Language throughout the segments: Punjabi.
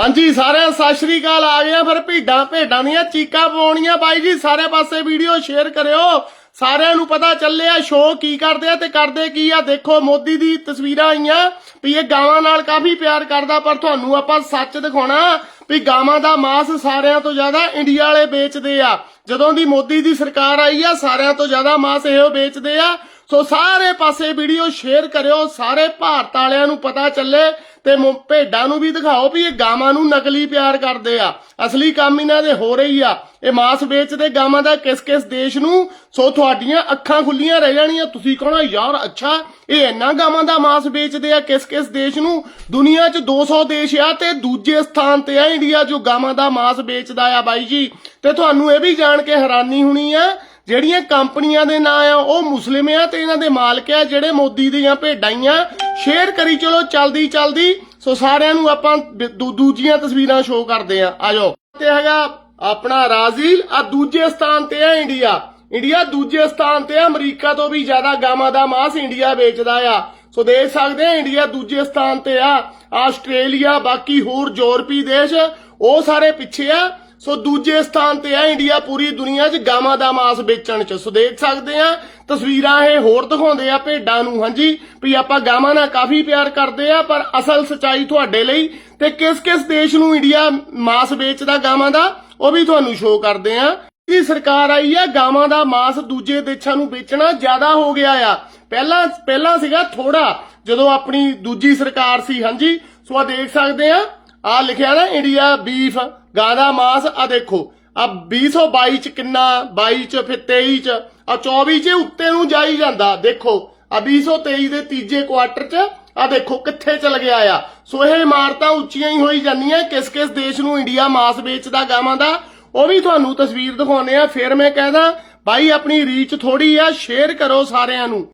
ਹਾਂਜੀ, ਸਾਰਿਆਂ ਸਤਿ ਸ਼੍ਰੀ ਅਕਾਲ। ਆ ਗਿਆ ਫਿਰ ਭੇਡਾਂ ਭੇਡਾਂ ਦੀਆਂ ਚੀਕਾਂ ਪਵਾਉਣੀਆਂ। ਬਾਈ ਜੀ, ਸਾਰੇ ਪਾਸੇ ਵੀਡੀਓ ਸ਼ੇਅਰ ਕਰਿਓ। ਸਾਰਿਆਂ ਨੂੰ ਪਤਾ ਚੱਲਿਆ ਸ਼ੋਅ ਕੀ ਕਰਦੇ ਆ ਤੇ ਕਰਦੇ ਕੀ ਆ? ਦੇਖੋ, ਮੋਦੀ ਦੀ ਤਸਵੀਰਾਂ ਆਈਆਂ ਵੀ ਇਹ ਗਾਵਾਂ ਨਾਲ ਕਾਫੀ ਪਿਆਰ ਕਰਦਾ, ਪਰ ਤੁਹਾਨੂੰ ਆਪਾਂ ਸੱਚ ਦਿਖਾਉਣਾ ਵੀ ਗਾਵਾਂ ਦਾ ਮਾਸ ਸਾਰਿਆਂ ਤੋਂ ਜ਼ਿਆਦਾ ਇੰਡੀਆ ਵਾਲੇ ਵੇਚਦੇ ਆ। ਜਦੋਂ ਦੀ ਮੋਦੀ ਦੀ ਸਰਕਾਰ ਆਈ ਆ, ਸਾਰਿਆਂ ਤੋਂ ਜ਼ਿਆਦਾ ਮਾਸ ਇਹੋ ਵੇਚਦੇ ਆ। ਸੋ ਸਾਰੇ ਪਾਸੇ ਵੀਡੀਓ ਸ਼ੇਅਰ ਕਰਿਓ, ਸਾਰੇ ਭਾਰਤ ਵਾਲਿਆਂ ਨੂੰ ਪਤਾ ਚੱਲੇ ਤੇ ਭੇਡਾਂ ਨੂੰ ਵੀ ਦਿਖਾਓ ਵੀ ਇਹ ਗਾਵਾਂ ਨੂੰ ਨਕਲੀ ਪਿਆਰ ਕਰਦੇ ਆ। ਅਸਲੀ ਕੰਮ ਇਹਨਾਂ ਦੇ ਹੋ ਰਹੀ ਆ। ਇਹ ਮਾਸ ਵੇਚਦੇ ਗਾਵਾਂ ਦਾ ਕਿਸ ਕਿਸ ਦੇਸ਼ ਨੂੰ? ਸੋ ਤੁਹਾਡੀਆਂ ਅੱਖਾਂ ਖੁੱਲੀਆਂ ਰਹਿ ਜਾਣੀਆਂ। ਤੁਸੀਂ ਕਹਣਾ ਯਾਰ, ਅੱਛਾ, ਇਹ ਇੰਨਾ ਗਾਵਾਂ ਦਾ ਮਾਸ ਵੇਚਦੇ ਆ ਕਿਸ ਕਿਸ ਦੇਸ਼ ਨੂੰ? ਦੁਨੀਆ 'ਚ 200 ਦੇਸ਼ ਆ ਤੇ ਦੂਜੇ ਸਥਾਨ ਤੇ ਆ ਇੰਡੀਆ ਜੋ ਗਾਵਾਂ ਦਾ ਮਾਸ ਵੇਚਦਾ ਆ ਬਾਈ ਜੀ। ਤੇ ਤੁਹਾਨੂੰ ਇਹ ਵੀ ਜਾਣ ਕੇ ਹੈਰਾਨੀ ਹੋਣੀ ਆ ਜਿਹੜੀਆਂ ਕੰਪਨੀਆਂ ਦੇ ਨਾਂ ਆ, ਉਹ ਮੁਸਲਿਮ ਆ ਤੇ ਇਹਨਾਂ ਦੇ ਮਾਲਕ ਆ, ਜਿਹੜੇ ਮੋਦੀ ਦੀਆਂ ਭੇਡਾਈਆਂ ਸ਼ੇਅਰ ਕਰੀ ਚਲੋ, ਚਲਦੀ ਚਲਦੀ। ਸੋ ਸਾਰਿਆਂ ਨੂੰ ਆਪਾਂ ਦੂਜੀਆਂ ਤਸਵੀਰਾਂ ਸ਼ੋਅ ਕਰਦੇ ਆ। ਆਜੋ ਤੇ ਹੈਗਾ ਆਪਣਾ ਬ੍ਰਾਜ਼ੀਲ ਆ ਦੂਜੇ ਸਥਾਨ ਤੇ ਆ ਇੰਡੀਆ। ਇੰਡੀਆ ਦੂਜੇ ਸਥਾਨ ਤੇ ਆ, ਅਮਰੀਕਾ ਤੋਂ ਵੀ ਜ਼ਿਆਦਾ ਗਾਵਾਂ ਦਾ ਮਾਸ ਇੰਡੀਆ ਵੇਚਦਾ ਆ। ਸੋ ਦੇਖ ਸਕਦੇ ਆ, ਇੰਡੀਆ ਦੂਜੇ ਸਥਾਨ ਤੇ ਆ। ਆਸਟ੍ਰੇਲੀਆ, ਬਾਕੀ ਹੋਰ ਯੂਰਪੀ ਦੇਸ਼, ਉਹ ਸਾਰੇ ਪਿੱਛੇ ਆ। ਸੋ ਦੂਜੇ ਸਥਾਨ ਤੇ ਆ ਇੰਡੀਆ ਪੂਰੀ ਦੁਨੀਆ 'ਚ ਗਾਵਾਂ ਦਾ ਮਾਸ ਵੇਚਣ 'ਚ। ਸੋ ਦੇਖ ਸਕਦੇ ਆ, ਤਸਵੀਰਾਂ ਇਹ ਹੋਰ ਦਿਖਾਉਂਦੇ ਆ ਭੇਡਾਂ ਨੂੰ। ਹਾਂਜੀ, ਵੀ ਆਪਾਂ ਗਾਵਾਂ ਨਾਲ ਕਾਫੀ ਪਿਆਰ ਕਰਦੇ ਆ, ਪਰ ਅਸਲ ਸਚਾਈ ਤੁਹਾਡੇ ਲਈ ਤੇ ਕਿਸ ਕਿਸ ਦੇਸ਼ ਨੂੰ ਇੰਡੀਆ ਮਾਸ ਵੇਚਦਾ ਗਾਵਾਂ ਦਾ, ਉਹ ਵੀ ਤੁਹਾਨੂੰ ਸ਼ੋਅ ਕਰਦੇ ਆ। ਇਹ ਸਰਕਾਰ ਆਈ ਆ ਗਾਵਾਂ ਦਾ ਮਾਸ ਦੂਜੇ ਦੇਸ਼ਾਂ ਨੂੰ ਵੇਚਣਾ ਜ਼ਿਆਦਾ ਹੋ ਗਿਆ ਆ। ਪਹਿਲਾਂ ਪਹਿਲਾਂ ਸੀਗਾ ਥੋੜਾ ਜਦੋਂ ਆਪਣੀ ਦੂਜੀ ਸਰਕਾਰ ਸੀ। ਹਾਂਜੀ, ਸੋ ਆ ਦੇਖ ਸਕਦੇ ਆ ਆ ਲਿਖਿਆ ਨਾ ਇੰਡੀਆ, ਬੀਫ ਗਾਂ ਦਾ ਮਾਸ, ਆ ਦੇਖੋ। ਆ 2022 ਚ ਕਿੰਨਾ 22 ਚ ਫਿਰ 23 ਚ। ਆ 24 ਚ ਉੱਤੇ ਨੂੰ ਜਾਈ ਜਾਂਦਾ। ਦੇਖੋ, ਆ 2023 ਦੇ ਤੀਜੇ ਕੁਆਟਰ ਚ ਆ ਦੇਖੋ ਕਿੱਥੇ ਚਲ ਗਿਆ ਆ। ਸੋ ਇਹ ਇਮਾਰਤਾਂ ਉੱਚੀਆਂ ਹੀ ਹੋਈ ਜਾਂਦੀਆਂ। ਕਿਸ ਕਿਸ ਦੇਸ਼ ਨੂੰ ਇੰਡੀਆ ਮਾਸ ਵੇਚਦਾ, ਗਾਵਾਂ ਦਾ, ਉਹ ਵੀ ਤੁਹਾਨੂੰ ਤਸਵੀਰ ਦਿਖਾਉਨੇ ਆ। ਫਿਰ ਮੈਂ ਕਹਿੰਦਾ ਬਾਈ ਆਪਣੀ ਰੀਚ ਥੋੜੀ ਆ ਸ਼ੇਅਰ ਕਰੋ ਸਾਰਿਆਂ ਨੂੰ।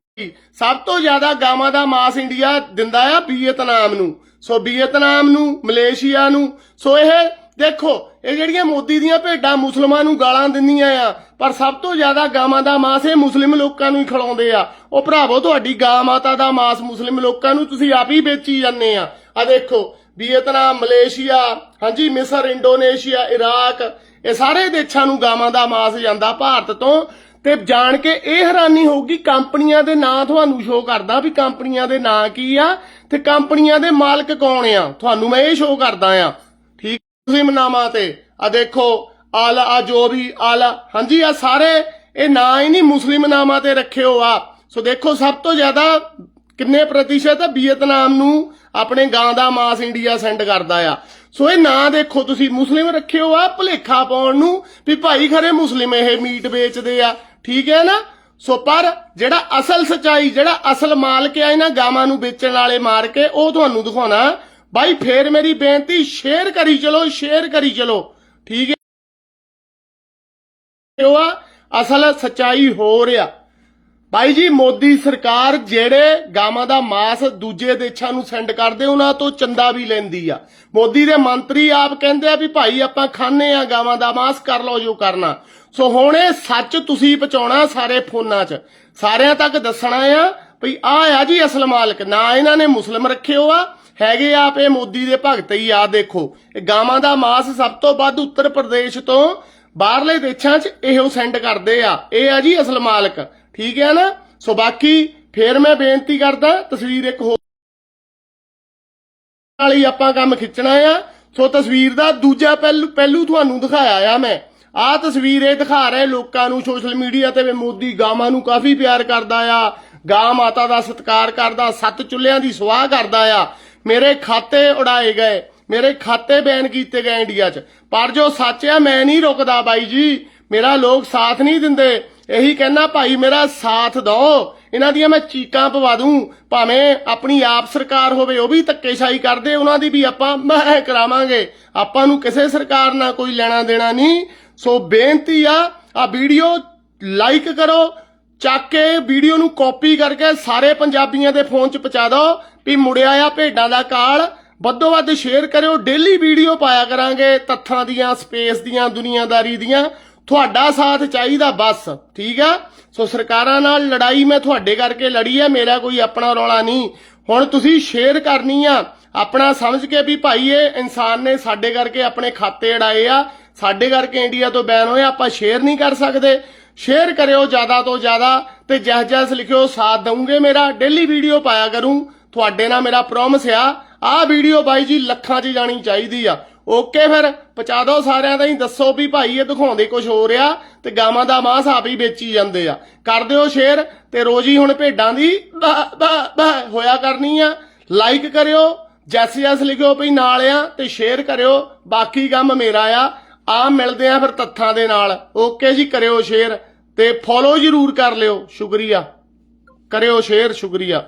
ਸਭ ਤੋਂ ਜ਼ਿਆਦਾ ਗਾਵਾਂ ਦਾ ਮਾਸ ਇੰਡੀਆ ਦਿੰਦਾ ਆ ਵੀਅਤਨਾਮ ਨੂੰ। ਸੋ ਵੀਅਤਨਾਮ ਨੂੰ, ਮਲੇਸ਼ੀਆ ਨੂੰ। ਸੋ ਇਹ ਦੇਖੋ, ਇਹ ਜਿਹੜੀਆਂ ਮੋਦੀ ਦੀਆਂ ਭੇਡਾਂ ਮੁਸਲਮਾਨ ਨੂੰ ਗਾਲਾਂ ਦਿੰਦੀਆਂ ਆ, ਪਰ ਸਭ ਤੋਂ ਜ਼ਿਆਦਾ ਗਾਵਾਂ ਦਾ ਮਾਸ ਇਹ ਮੁਸਲਿਮ ਲੋਕਾਂ ਨੂੰ ਹੀ ਖਿਲਾਉਂਦੇ ਆ। ਉਹ ਭਰਾਵੋ, ਤੁਹਾਡੀ ਗਾਂ ਮਾਤਾ ਦਾ ਮਾਸ ਮੁਸਲਿਮ ਲੋਕਾਂ ਨੂੰ ਤੁਸੀਂ ਆਪ ਹੀ ਵੇਚੀ ਜਾਂਦੇ ਆ। ਆ ਦੇਖੋ, ਵੀਅਤਨਾਮ, ਮਲੇਸ਼ੀਆ, ਹਾਂਜੀ, ਮਿਸਰ, ਇੰਡੋਨੇਸ਼ੀਆ, ਇਰਾਕ, ਇਹ ਸਾਰੇ ਦੇਸ਼ਾਂ ਨੂੰ ਗਾਵਾਂ ਦਾ ਮਾਸ ਜਾਂਦਾ। ਭਾਰਤ ਤੋਂ ਤੇ ਜਾਣ ਕੇ ਇਹ ਹੈਰਾਨੀ ਹੋਊਗੀ, ਕੰਪਨੀਆਂ ਦੇ ਨਾਂ ਤੁਹਾਨੂੰ ਸ਼ੋਅ ਕਰਦਾ ਵੀ ਕੰਪਨੀਆਂ ਦੇ ਨਾਂ ਕੀ ਆ ਤੇ ਕੰਪਨੀਆਂ ਦੇ ਮਾਲਕ ਕੌਣ ਆ? ਤੁਹਾਨੂੰ ਮੈਂ ਇਹ ਸ਼ੋਅ ਕਰਦਾ ਆ। ਠੀਕ ਮੁਸਲਿਮ ਨਾਮਾਂ ਤੇ। ਆ ਦੇਖੋ, ਆਲਾ ਆ ਜੋ ਵੀ, ਆਲਾ। ਹਾਂਜੀ ਆ ਸਾਰੇ ਇਹ ਨਾਂ ਹੀ ਨਹੀਂ ਮੁਸਲਿਮ ਨਾਮਾਂ ਤੇ ਰੱਖਿਓ ਆ। ਸੋ ਦੇਖੋ, ਸਭ ਤੋਂ ਜ਼ਿਆਦਾ ਕਿੰਨੇ ਪ੍ਰਤੀਸ਼ਤ ਵੀਅਤਨਾਮ ਨੂੰ ਆਪਣੇ ਗਾਂ ਦਾ ਮਾਸ ਇੰਡੀਆ ਸੈਂਡ ਕਰਦਾ ਆ। ਸੋ ਇਹ ਨਾਂ ਦੇਖੋ ਤੁਸੀਂ, ਮੁਸਲਿਮ ਰੱਖਿਓ ਆ, ਭੁਲੇਖਾ ਪਾਉਣ ਨੂੰ ਵੀ ਭਾਈ ਖਰੇ ਮੁਸਲਿਮ ਇਹ ਮੀਟ ਵੇਚਦੇ ਆ। ਠੀਕ ਹੈ ਨਾ? ਸੋ ਪਰ ਜਿਹੜਾ ਅਸਲ ਸਚਾਈ, ਜਿਹੜਾ ਅਸਲ ਮਾਲਕ ਆ ਇਹਨਾਂ ਗਾਵਾਂ ਨੂੰ ਵੇਚਣ ਵਾਲੇ ਮਾਰ ਕੇ, ਉਹ ਤੁਹਾਨੂੰ ਦਿਖਾਉਣਾ। ਬਾਈ, ਫੇਰ ਮੇਰੀ ਬੇਨਤੀ, ਸ਼ੇਅਰ ਕਰੀ ਚਲੋ, ਸ਼ੇਅਰ ਕਰੀ ਚਲੋ। ਠੀਕ ਹੈ? ਉਹ ਅਸਲ ਸਚਾਈ ਹੋ ਰਿਹਾ। ਭਾਈ ਜੀ, ਮੋਦੀ ਸਰਕਾਰ ਜਿਹੜੇ ਗਾਵਾਂ ਦਾ ਮਾਸ ਦੂਜੇ ਦੇਸ਼ਾਂ ਨੂੰ ਸੈਂਡ ਕਰਦੇ, ਉਹਨਾਂ ਤੋਂ ਚੰਦਾ ਵੀ ਲੈਂਦੀ ਆ। ਮੋਦੀ ਦੇ ਮੰਤਰੀ ਆਪ ਕਹਿੰਦੇ ਆ ਵੀ ਭਾਈ ਆਪਾਂ ਖਾਣੇ ਆ ਗਾਵਾਂ ਦਾ ਮਾਸ, ਕਰ ਲਓ ਜੋ ਕਰਨਾ। ਸੋ ਹੁਣ ਇਹ ਸੱਚ ਤੁਸੀਂ ਪਹੁੰਚਾਉਣਾ ਸਾਰੇ ਫੋਨਾਂ 'ਚ। ਸਾਰਿਆਂ ਤੱਕ ਦੱਸਣਾ ਆ ਵੀ ਆ ਆ ਜੀ ਅਸਲ ਮਾਲਕ, ਨਾ ਇਹਨਾਂ ਨੇ ਮੁਸਲਮ ਰੱਖੇ ਹੋ ਆ ਹੈਗੇ ਆਪ ਇਹ ਮੋਦੀ ਦੇ ਭਗਤ ਹੀ ਆ, ਦੇਖੋ। ਇਹ ਗਾਵਾਂ ਦਾ ਮਾਸ ਸਭ ਤੋਂ ਵੱਧ ਉੱਤਰ ਪ੍ਰਦੇਸ਼ ਤੋਂ ਬਾਹਰਲੇ ਦੇਸ਼ਾਂ 'ਚ ਇਹੋ ਸੈਂਡ ਕਰਦੇ ਆ। ਇਹ ਆ ਜੀ ਅਸਲ ਮਾਲਕ। ਠੀਕ ਹੈ ਨਾ? ਸੋ ਬਾਕੀ ਫੇਰ ਮੈਂ ਬੇਨਤੀ ਕਰਦਾ, ਤਸਵੀਰ ਇੱਕ ਹੋਰ ਵਾਲੀ ਆਪਾਂ ਕੰਮ ਖਿੱਚਣਾ ਆ। ਸੋ ਤਸਵੀਰ ਦਾ ਦੂਜਾ ਪਹਿਲੂ ਪਹਿਲੂ ਤੁਹਾਨੂੰ ਦਿਖਾਇਆ ਆ ਮੈਂ। ਆਹ ਤਸਵੀਰ ਇਹ ਦਿਖਾ ਰਹੇ ਲੋਕਾਂ ਨੂੰ, ਸੋਸ਼ਲ ਮੀਡੀਆ ਤੇ ਵੀ ਮੋਦੀ ਗਾਵਾਂ ਨੂੰ ਕਾਫੀ ਪਿਆਰ ਕਰਦਾ ਆ। ਗਾਂ ਮਾਤਾ ਦਾ ਸਤਿਕਾਰ ਕਰਦਾ, ਸੱਤ ਚੁੱਲ੍ਹਿਆਂ ਦੀ ਸਵਾਹ ਕਰਦਾ ਆ। ਮੇਰੇ ਖਾਤੇ ਉਡਾਏ ਗਏ, ਮੇਰੇ ਖਾਤੇ ਬੈਨ ਕੀਤੇ ਗਏ ਇੰਡੀਆ 'ਚ। ਪਰ ਜੋ ਸੱਚ ਆ, ਮੈਂ ਨਹੀਂ ਰੁਕਦਾ ਬਾਈ ਜੀ। ਮੇਰਾ ਲੋਕ ਸਾਥ ਨਹੀਂ ਦਿੰਦੇ। ਇਹੀ ਕਹਿਣਾ ਭਾਈ ਮੇਰਾ ਸਾਥ ਦੋ। ਇਹਨਾਂ ਦੀਆਂ ਮੈਂ ਚੀਕਾਂ ਪਵਾ ਦੂੰ। ਭਾਵੇਂ ਆਪਣੀ ਆਪ ਸਰਕਾਰ ਹੋਵੇ, ਉਹ ਵੀ ਧੱਕੇਸ਼ਾਹੀ ਕਰਦੇ, ਉਹਨਾਂ ਦੀ ਵੀ ਆਪਾਂ ਮੈਂ ਕਰਾਵਾਂਗੇ। ਆਪਾਂ ਨੂੰ ਕਿਸੇ ਸਰਕਾਰ ਨਾਲ ਕੋਈ ਲੈਣਾ ਦੇਣਾ ਨਹੀਂ। ਸੋ ਬੇਨਤੀ ਆ ਆ ਵੀਡੀਓ ਲਾਈਕ ਕਰੋ, ਚੱਕ ਕੇ ਵੀਡੀਓ ਨੂੰ ਕਾਪੀ ਕਰਕੇ ਸਾਰੇ ਪੰਜਾਬੀਆਂ ਦੇ ਫੋਨ 'ਚ ਪਹੁੰਚਾ ਦਿਓ ਵੀ ਮੁੜਿਆ ਆ ਭੇਡਾਂ ਦਾ ਕਾਲ। ਵੱਧੋ ਵੱਧ ਸ਼ੇਅਰ ਕਰਿਓ ਡੇਲੀ ਵੀਡੀਓ ਪਾਇਆ ਕਰਾਂਗੇ, ਤੱਥਾਂ ਦੀਆਂ ਸਪੇਸ ਦੀਆਂ, ਦੁਨੀਆਦਾਰੀ ਦੀਆਂ। ਤੁਹਾਡਾ ਸਾਥ ਚਾਹੀਦਾ ਬਸ, ਠੀਕ ਆ ਸੋ ਸਰਕਾਰਾਂ ਨਾਲ ਲੜਾਈ ਮੈਂ ਤੁਹਾਡੇ ਕਰਕੇ ਲੜੀ ਆ ਮੇਰਾ ਕੋਈ ਆਪਣਾ ਰੌਲਾ ਨਹੀਂ। ਹੁਣ ਤੁਸੀਂ ਸ਼ੇਅਰ ਕਰਨੀ ਆ, ਆਪਣਾ ਸਮਝ ਕੇ ਵੀ ਭਾਈ ਇਹ ਇਨਸਾਨ ਨੇ ਸਾਡੇ ਕਰਕੇ ਆਪਣੇ ਖਾਤੇ ਅੜਾਏ ਆ, ਸਾਡੇ ਕਰਕੇ ਇੰਡੀਆ ਤੋਂ ਬੈਨ ਹੋਏ ਆਪਾਂ ਸ਼ੇਅਰ ਨਹੀਂ ਕਰ ਸਕਦੇ। ਸ਼ੇਅਰ ਕਰਿਓ ਜ਼ਿਆਦਾ ਤੋਂ ਜ਼ਿਆਦਾ ਤੇ ਜਹ ਜਸ ਲਿਖਿਓ, ਸਾਥ ਦਊਂਗੇ ਮੇਰਾ ਡੇਲੀ ਵੀਡੀਓ ਪਾਇਆ ਕਰੂੰ। ਤੁਹਾਡੇ ਨਾਲ ਮੇਰਾ ਪ੍ਰੋਮਿਸ ਆ, ਆਹ ਵੀਡੀਓ ਬਾਈ ਜੀ ਲੱਖਾਂ 'ਚ ਜਾਣੀ ਚਾਹੀਦੀ ਆ। ਓਕੇ ਫਿਰ, ਪਹੁੰਚਾ ਦਿਓ ਸਾਰਿਆਂ ਦਾ ਹੀ, ਦੱਸੋ ਵੀ ਭਾਈ ਇਹ ਦਿਖਾਉਂਦੇ ਕੁਝ ਹੋ ਰਿਹਾ ਤੇ ਗਾਵਾਂ ਦਾ ਮਾਂਸ ਆਪ ਹੀ ਵੇਚੀ ਜਾਂਦੇ ਆ। ਕਰ ਦਿਓ ਸ਼ੇਅਰ, ਤੇ ਰੋਜੀ ਹੁਣ ਭੇਡਾਂ ਦੀ ਬਾ ਬਾ ਬਾ ਹੋਇਆ ਕਰਨੀ ਆ। ਲਾਈਕ ਕਰਿਓ, ਜੈਸ ਜੈਸ ਲਿਖਿਓ ਵੀ ਨਾਲ ਆ, ਤੇ ਸ਼ੇਅਰ ਕਰਿਓ, ਬਾਕੀ ਕੰਮ ਮੇਰਾ ਆ। ਆ ਮਿਲਦੇ ਆ ਫਿਰ ਤੱਥਾਂ ਦੇ ਨਾਲ। ਓਕੇ ਜੀ, ਕਰਿਓ ਸ਼ੇਅਰ ਤੇ ਫੋਲੋ ਜ਼ਰੂਰ ਕਰ ਲਿਓ, ਸ਼ੁਕਰੀਆ। ਕਰਿਓ ਸ਼ੇਅਰ ਸ਼ੁਕਰੀਆ।